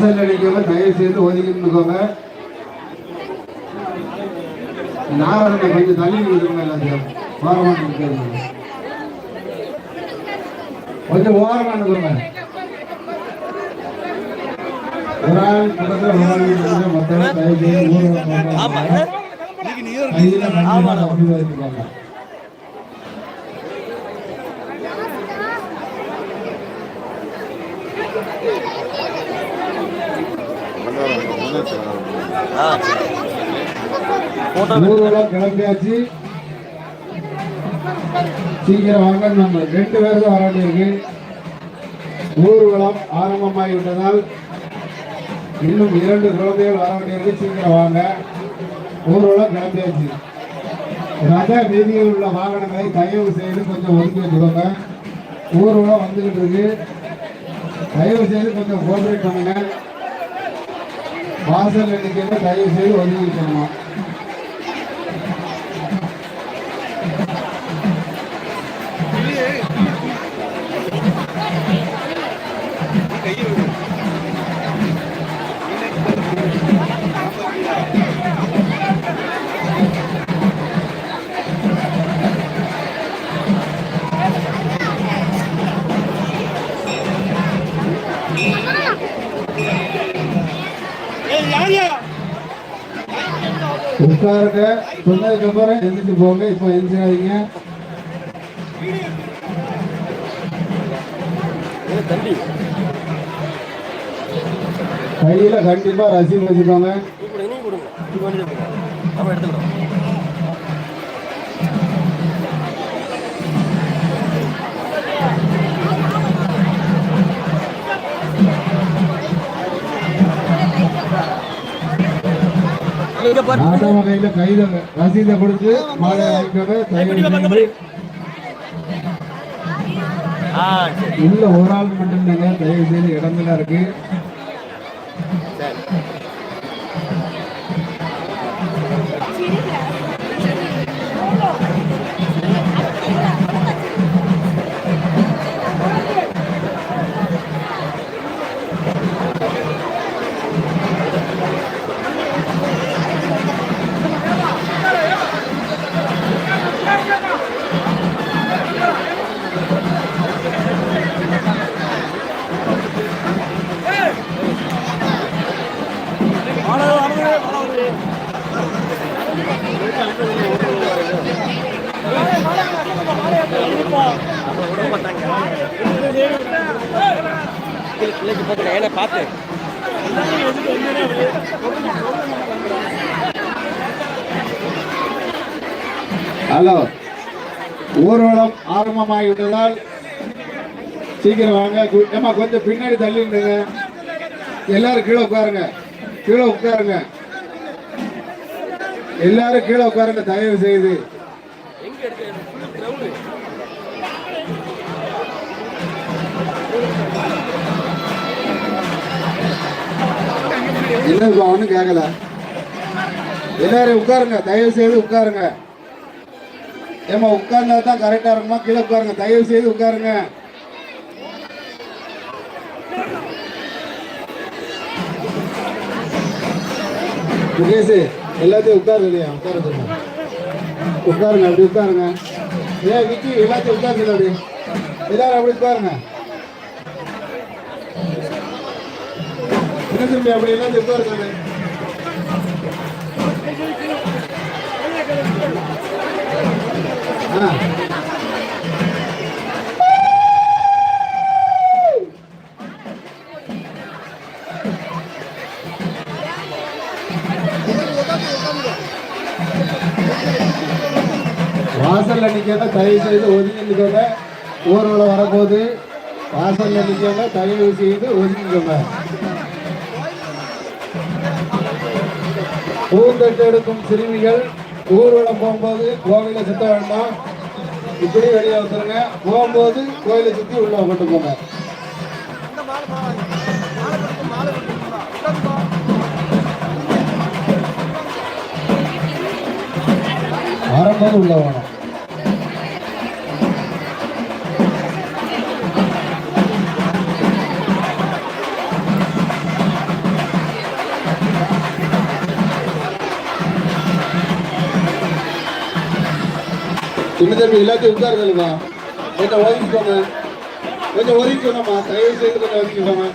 வாசல் அடிக்கவங்க தயவு செய்து ஒதுக்கி நின்னுக்கோங்க நாராயணனை கொஞ்சம் தள்ளி நிற்கணும் எல்லாத்தையும் ஓரமா நிற்கிறது கொஞ்சம் ஓரமா நிற்கணும் ஒரு ஆள் பக்கத்துல ஒரு ஆள் மொத்தம் தயவு செய்து ஊர்வலம் போங்க. கையில கண்டிப்பா முடிவு எடுத்துக்கோங்க ஊர்வலம் கிளம்பியாச்சு சீக்கிரம் வாங்க நம்ம ரெண்டு பேர் தான் வர வேண்டியிருக்கு. ஊர்வலம் ஆரம்பமாகி விட்டதால் இன்னும் இரண்டு குழந்தைகள் வர வேண்டியிருக்கு. சீக்கிரம் வாங்க. ஊர்வலம் கிளம்பியாச்சு ரத வீதியில் உள்ள வாகனங்களை தயவு செய்து கொஞ்சம் ஒதுக்கி வச்சுக்கோங்க. ஊர்வலம் வந்துகிட்டு இருக்கு. தயவு செய்து கொஞ்சம் கோஆபரேட் பண்ணுங்க. வாசல் எண்ணிக்கையில் தயவு செய்து ஒதுக்கி வைக்கணுமா உட்காருங்க. சொன்னதுக்கு அப்புறம் எந்திரிச்சு போங்க. இப்போ எந்திரிக்காதீங்க கையில கண்டிப்பா ரசீது வச்சுக்கோங்க. நாட்டாம கையில கையில ரசீதை கொடுத்து மாலை வாங்கிக்கோங்க தயவு உள்ள ஒரு ஆள் மட்டும் தயவு செய்து இடத்துல இருக்கு சரி பிள்ளைக்கு போட்டு ஏன்னா பார்த்து. ஹலோ. ஊர்வலம் ஆரம்பமாகிவிட்டதால் சீக்கிரம் வாங்க. ஏம்மா கொஞ்சம் பின்னாடி தள்ளி நின்னுங்க எல்லாரும் கீழே உட்காருங்க. கீழே உட்காருங்க. எல்லாரும் கீழே உட்காருங்க தயவு செய்து என்னப்பா ஒன்றும் கேட்கல எல்லாரும் உட்காருங்க தயவு செய்து உட்காருங்க. ஏமா உட்கார்ந்தா தான் கரெக்டா இருக்குமா? கீழே உட்காருங்க தயவு செய்து உட்காருங்க. முகேஷ் எல்லாத்தையும் உட்காரு இல்லையா உட்கார சொல்லுங்க உட்காருங்க அப்படி உட்காருங்க. ஏ விக்கி எல்லாத்தையும் உட்காருங்க அப்படி. எல்லாரும் அப்படி உட்காருங்க. என்ன திரும்பி அப்படி எல்லாம் உட்காருங்க ஆ. வாசல்ல நிக்கிறத தயவு செய்து ஒதுங்கிக்கோங்க. ஊர்வலம் வரப்போகுது. வாசல்ல நிக்கிறத தயவு செய்து ஒதுங்கிக்கோங்க. பூந்தட்டு எடுக்கும் சிறுமிகள் ஊர்வலம் போகும்போது கோவிலை சுத்த வேண்டாம். இப்படி வெளியே வந்துருங்க. போகும்போது கோயிலை சுத்தி உள்ள கொண்டு போங்க. வரும்போது உள்ள வேணும் சின்ன தம்பி எல்லாத்தையும் உட்காருங்கம்மா கொஞ்சம் ஒதுக்கிக்கோங்க கொஞ்சம் ஒதுக்கிக்கோங்கம்மா தயவு செய்து கொஞ்சம் ஒதுக்கிக்கோங்க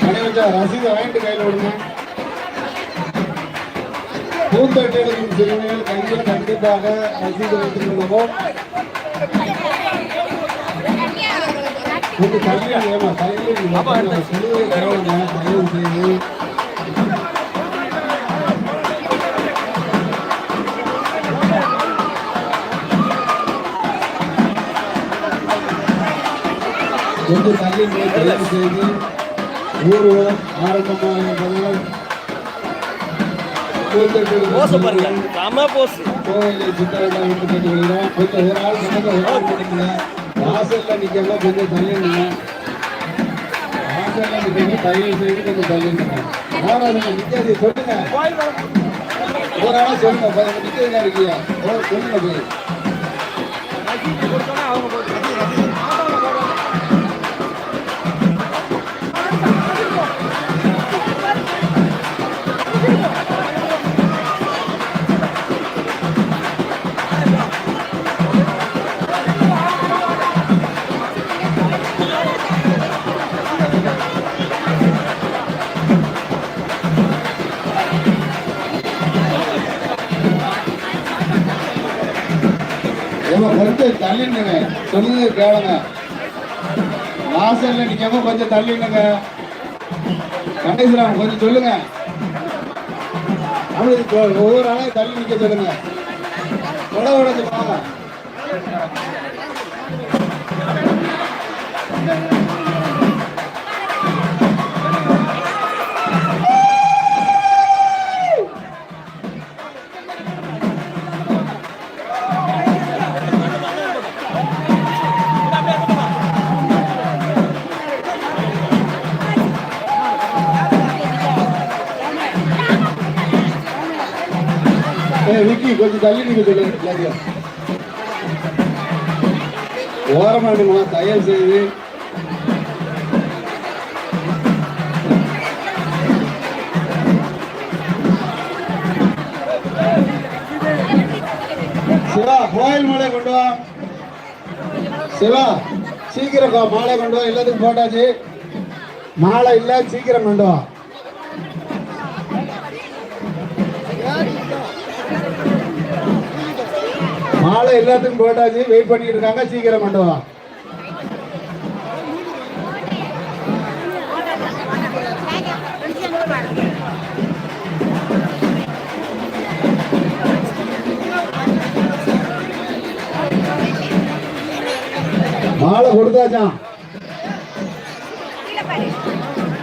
அண்ணே கொஞ்சம் ரசீது வாங்கிட்டு கையில் விடுங்க பூந்தட்டையில் எடுக்கும் சிறுமிகள் கையில் கண்டிப்பாக ரசீது வைத்திருக்கிறோம் கொஞ்சம் தள்ளி ஏமா தள்ளி சொல்லுவதை தயவு செய்து தள்ளி போய் தயவு செய்து ஊர்வலம் ஆரம்பமாக கோவிலை சுத்தரண்டா விட்டு கேட்டுக்கிறோம் கொஞ்சம் ஒரு ஆள் நமக்கு ஒரு ஆள் கொடுக்கல வாசல்ல நிக்காம கொஞ்சம் வாசல்ல தயவு செய்து மாறாதுங்க சொல்லுங்க. ஒரு ஆளா சொல்லுங்க. இருக்கியா ஓ, சொல்லுங்க போய். கொஞ்சம் தள்ளிடுங்க. சொல்லுங்க கேளுங்க. வாசல்ல நிக்காம கொஞ்சம் தள்ளிடுங்க. கணேசராம் கொஞ்சம் சொல்லுங்க. அப்படி ஒவ்வொரு ஆளையும் தள்ளி நிக்க சொல்லுங்க. உடம்பு உடஞ்சு போங்க. கொஞ்சம் தள்ளி நிக்க சொல்லுங்க எல்லாத்தையும். தயவு செய்து. சிவா கோயில் மாலை கொண்டு வா. சிவா சீக்கிரம் மாலை கொண்டு வா. எல்லாத்துக்கும் போட்டாச்சு. மாலை இல்ல சீக்கிரம் கொண்டு வா. மாலை எல்லாத்துக்கும் போட்டாச்சு வெயிட் பண்ணிட்டு இருக்காங்க சீக்கிரம் கொண்டு வா. மாலை கொடுத்தாச்சான்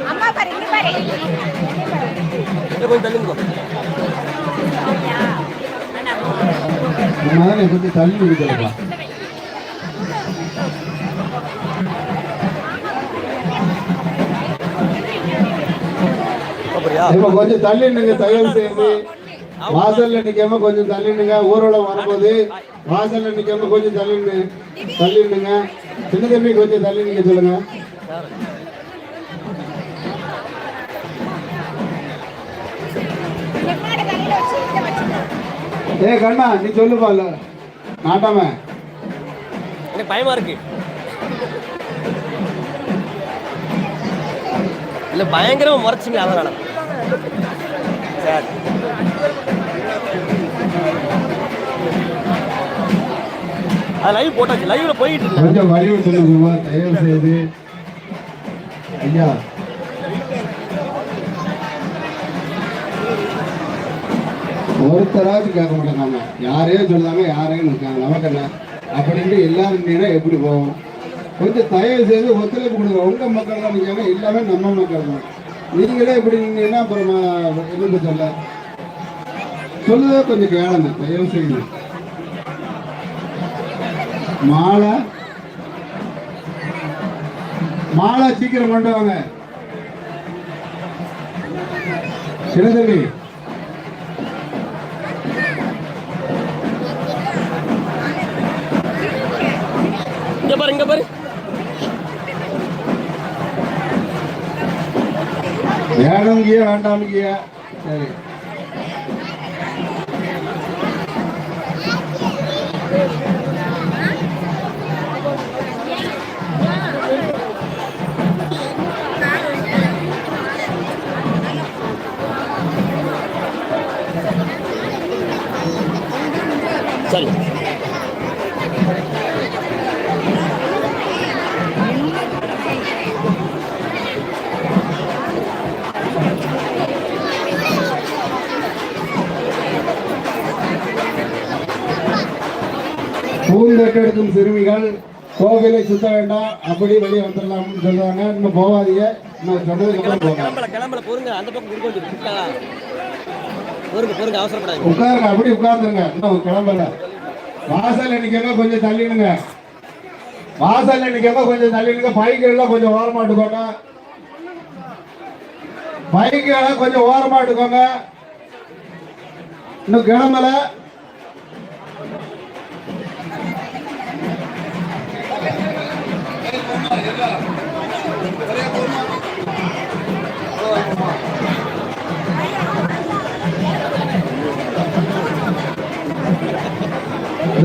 அம்மா பாரு இங்க பாரு. கொஞ்சம் தள்ளி அதனால கொஞ்சம் தள்ளி விடுதலப்பா இப்ப கொஞ்சம் தள்ளி நிங்க தயவு செய்து. வாசல்ல நிக்காம கொஞ்சம் தள்ளி ஊரோட ஊர்வலம் வரும்போது வாசல்ல நிக்காம கொஞ்சம் தள்ளி நின்னு தள்ளி சின்ன தம்பி கொஞ்சம் தள்ளி நிக்க சொல்லுங்க. ஏ கண்ணா நீ சொல்லுப்பா இல்ல நாட்டாம. எனக்கு பயமா இருக்கு. இல்ல பயங்கரமா முறைச்சிங்க அதனால சரி. அது லைவ் போட்டாச்சு. லைவ்ல போயிட்டு இருக்கு கொஞ்சம் வலியுறுத்தணுமா தயவு செய்து ஐயா. ஒருத்தராச்சும் கேட்க மாட்டேங்காங்க யாரையும் சொல்லாம யாரையும் நிற்காங்க. நமக்கு என்ன அப்படின்ட்டு எல்லாரும் எப்படி போகும் கொஞ்சம் தயவு செய்து ஒத்துழைப்பு கொடுங்க. உங்கள் மக்கள் தான் நிற்காங்க. எல்லாமே நம்ம மக்கள் தான். நீங்களே இப்படி நின்னீங்கன்னா அப்புறம் என்னன்னு சொல்ல சொல்லுதே கொஞ்சம் கேளுங்க. தயவு செய்யுங்க மாலை. மாலை சீக்கிரம் கொண்டு வாங்க. சின்னதம்பி இங்க பாரு இங்க பாரு வேணுங்கிய வேண்டாம்கிய சரி சரி பூந்தெட்டெடுக்கும் சிறுமிகள் கோவிலை சுத்த வேண்டாம் அப்படி வெளியே வந்துடலாம்னு சொல்றாங்க. இன்னும் போகாதீங்க. இன்னும் சொன்னதுக்கு உட்காருங்க அப்படி உட்கார்ந்துருங்க. இன்னும் கிளம்பல. வாசல்ல நிக்கங்க கொஞ்சம் தள்ளிடுங்க. வாசல்ல நிக்கங்க கொஞ்சம் தள்ளிடுங்க. பைக்கெல்லாம் கொஞ்சம் ஓரமாட்டுக்கோங்க பைக்கெல்லாம் கொஞ்சம் ஓரமாட்டுக்கோங்க இன்னும் கிளம்பல.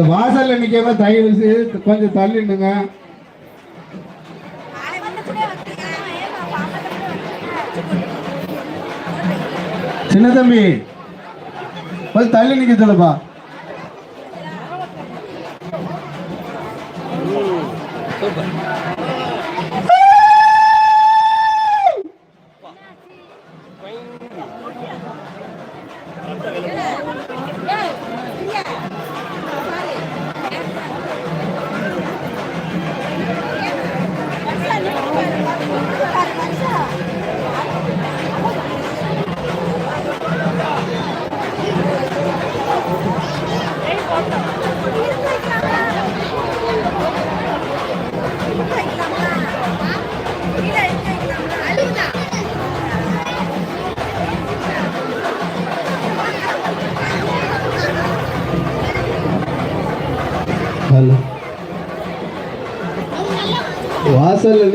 இந்த வாசல்ல நிக்காம தயவு செய்து கொஞ்சம் தள்ளிடுங்க. சின்ன தம்பி கொஞ்சம் தள்ளி நிக்க சொல்லுப்பா.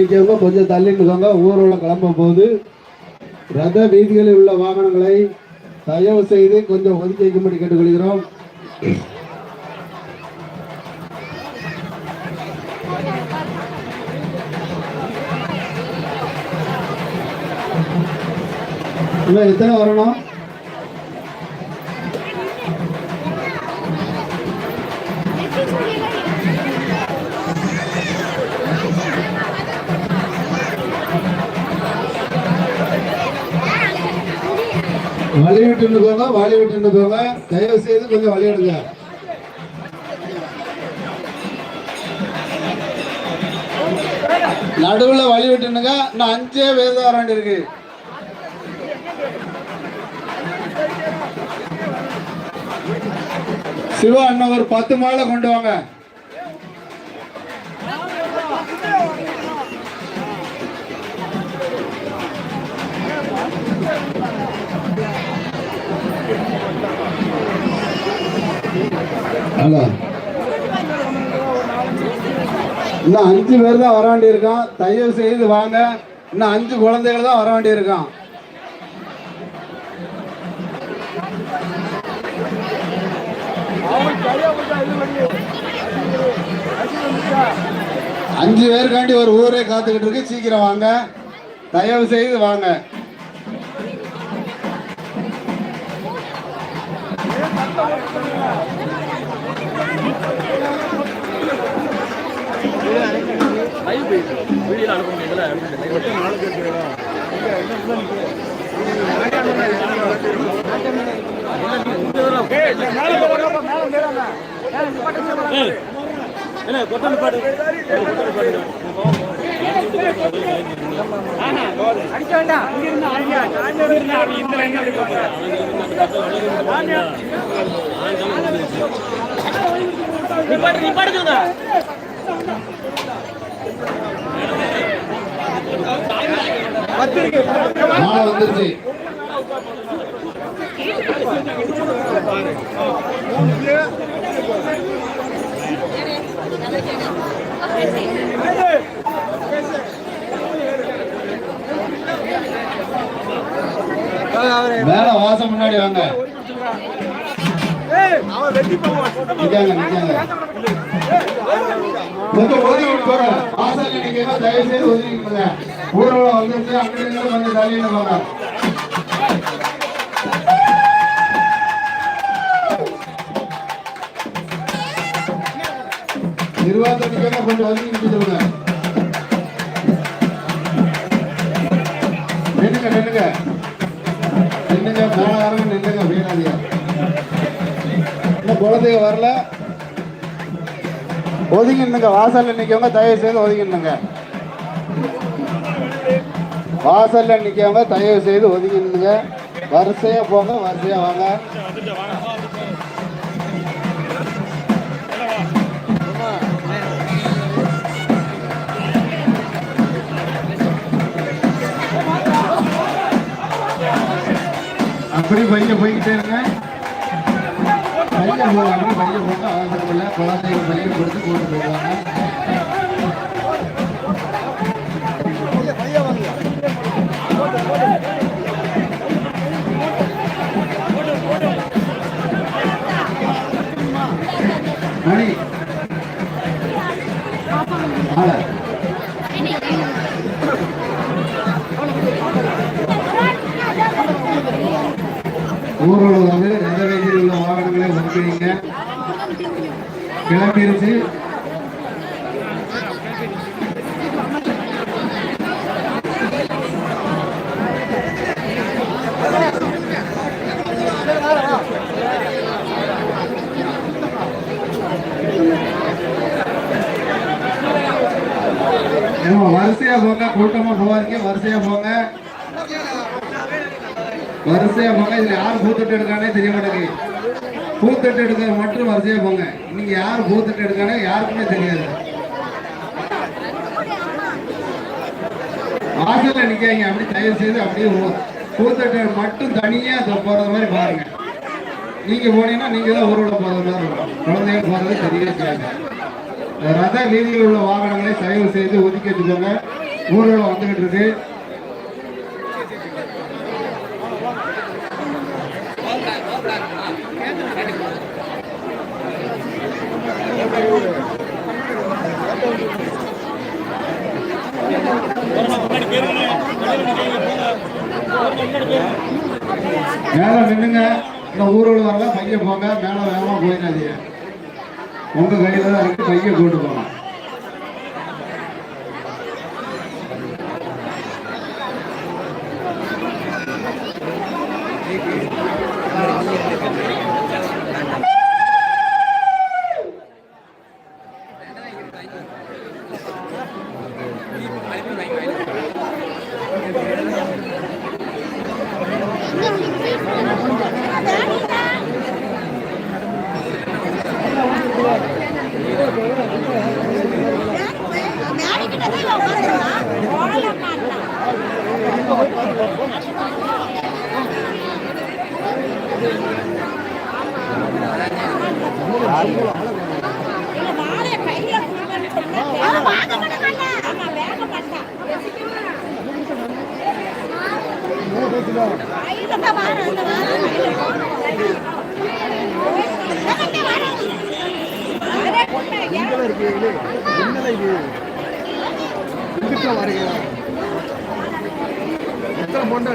நிற்கவங்க கொஞ்சம் தள்ளி நிற்கவங்க ஊர்வலம் கிளம்பும் போது ரத வீதிகளில் உள்ள வாகனங்களை தயவு செய்து கொஞ்சம் ஒதுக்கி வைக்கும்படி கேட்டுக்கொள்கிறோம். இன்னும் எத்தனை வரணும்? வழி விட்டுன்னு போங்க வழி விட்டுன்னு போங்க. தயவு செய்து கொஞ்சம் வழி எடுங்க நடுவுல வழி விட்டுனுங்க இன்னும் அஞ்சே பேர் தான் வர வேண்டியிருக்கு சிவா இன்னும் ஒரு பத்து மாலை கொண்டு வாங்க. இன்னும் அஞ்சு பேர் தான் வர வேண்டியிருக்கான் தயவு செய்து வாங்க. இன்னும் அஞ்சு குழந்தைகள் தான் வர வேண்டியிருக்கான் அஞ்சு பேருக்காண்டி ஒரு ஊரே காத்துக்கிட்டு இருக்கு. சீக்கிரம் வாங்க. தயவு செய்து வாங்க. வீடியோ அனுப்ப முடியல என்ன கொத்தன் பாட்டு அடிக்க வேண்டாம் இங்க இருந்தா மாலை வந்துருச்சு. மேல வாசம் முன்னாடி வாங்க. ஒதுக்கிட்டு போறேன். வாசல் தயவு செய்து ஒதுங்கிக்கோங்க ஊர்வலம் வந்துட்டு அங்கிட்டு கொஞ்சம் தள்ளிட்டு போங்க. நிர்வாகத்துக்கு கொஞ்சம் வந்து நிக்க சொல்லுங்க. நின்னுங்க நின்னுங்க. நின்னுங்க மேலாரம் நின்னுங்க வீணாதியா இன்னும் குழந்தைங்க வரல. ஒதுங்கி நின்னுங்க வாசல்ல நிற்கவங்க தயவு செய்து ஒதுங்கி நின்னுங்க. வாசல்ல நிற்காம தயவு செய்து ஒதுங்கி நின்னுங்க வரிசையா போங்க வரிசையா வாங்க. அப்படி பையன் போய்கிட்டே இருங்க. பையன் போங்க பையன் போக அவசரம் இல்லை. குழந்தைங்க பையன் கொடுத்து கூட்டு போயிடுவாங்க. ஊர்வலம் வந்து நகரத்தில் உள்ள வாகனங்களை ஒதுக்குறீங்க கிளம்பிருச்சு. ஏம்மா, வரிசையா போங்க. கூட்டமா போவாதீங்க வரிசையா போங்க. வரிசையா போங்க. இதுல யார் பூத்தட்டு எடுக்கானே தெரிய மாட்டேங்குது. பூத்தட்டு எடுக்கிற மட்டும் வரிசையா போங்க. இன்னைக்கு யார் பூத்தட்டு எடுக்கானே யாருக்குமே தெரியாது. வாசல்ல நிக்காங்க அப்படி தயவு செய்து அப்படியே போ- பூத்தட்டு மட்டும் தனியா தொ- போறது மாதிரி பாருங்க. நீங்க போனீங்கன்னா நீங்க தான் ஊரோட போறது மாதிரி இருக்கும். குழந்தைங்க போறது தெரியாது. ரத வீதியில் உள்ள வாகனங்களை தயவு செய்து ஒதுக்கி வச்சுக்கோங்க. ஊர்வலம் வந்துகிட்டு இருக்கு. மேலே நின்றுங்க இந்த ஊரோடு வரல பைய போங்க. மேலே வேகமாக போயிடாதீங்க. உங்கள் கையில் தான் இருக்கு பைய போட்டு போகலாம் என்னடா இது எங்கிட்ட வரீங்க எத்தனை மண்டா